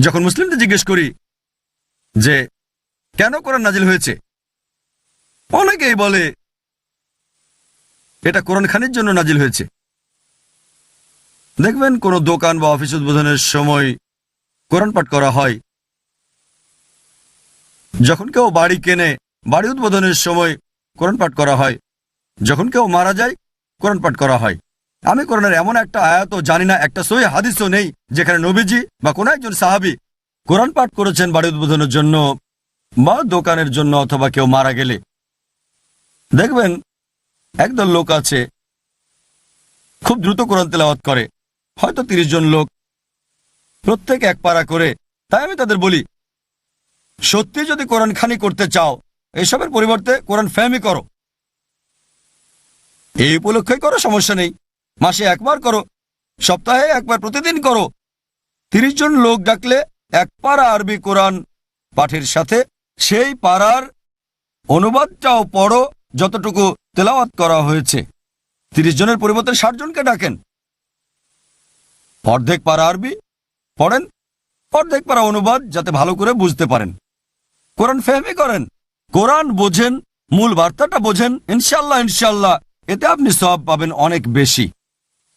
যখন মুসলিমদের জিজ্ঞেস করি যে, কেন কোরআন নাজিল হয়েছে? অনেকেই বলে, এটা কোরআন খানির জন্য নাজিল হয়েছে। দেখবেন কোনো দোকান বা অফিস উদ্বোধনের সময় কোরআন পাঠ করা হয়। যখন কেউ বাড়ি কেনে, বাড়ি উদ্বোধনের সময় কোরআন পাঠ করা হয়। যখন কেউ মারা যায়, কোরআন পাঠ করা হয়। আমি কোরআনের এমন একটা আয়াত জানি না, একটা সই হাদিসও নেই, যেখানে নবীজি বা কোনো একজন সাহাবি কোরআন পাঠ করেছেন বাড়ি উদ্বোধনের জন্য, বা দোকানের জন্য অথবা কেউ মারা গেলে। দেখবেন, একদল লোক আছে, খুব দ্রুত কোরআন তেলাওয়াত করে, হয়তো তিরিশ জন লোক, প্রত্যেক এক পারা করে। তাই আমি তাদের বলি, সত্যি যদি কোরআন খানি করতে চাও, এসবের পরিবর্তে কোরআন ফ্যামি করো। এই উপলক্ষে করো, সমস্যা নেই। মাসে একবার করো, সপ্তাহে একবার প্রতিদিন করো। তিরিশ জন লোক ডাকলে এক পাড়া আরবি কোরআন পাঠের সাথে সেই পাড়ার অনুবাদটাও পড়ো যতটুকু তেলাওয়াত করা হয়েছে। তিরিশ জনের পরিবর্তে ষাট জনকে ডাকেন। অর্ধেক পারা আরবি পড়েন, অর্ধেক পারা অনুবাদ যাতে ভালো করে বুঝতে পারেন। কোরআন ফেহমি করেন, কোরআন বোঝেন, মূল বার্তাটা বোঝেন ইনশাল্লাহ ইনশাল্লাহ এতে আপনি সব পাবেন অনেক বেশি।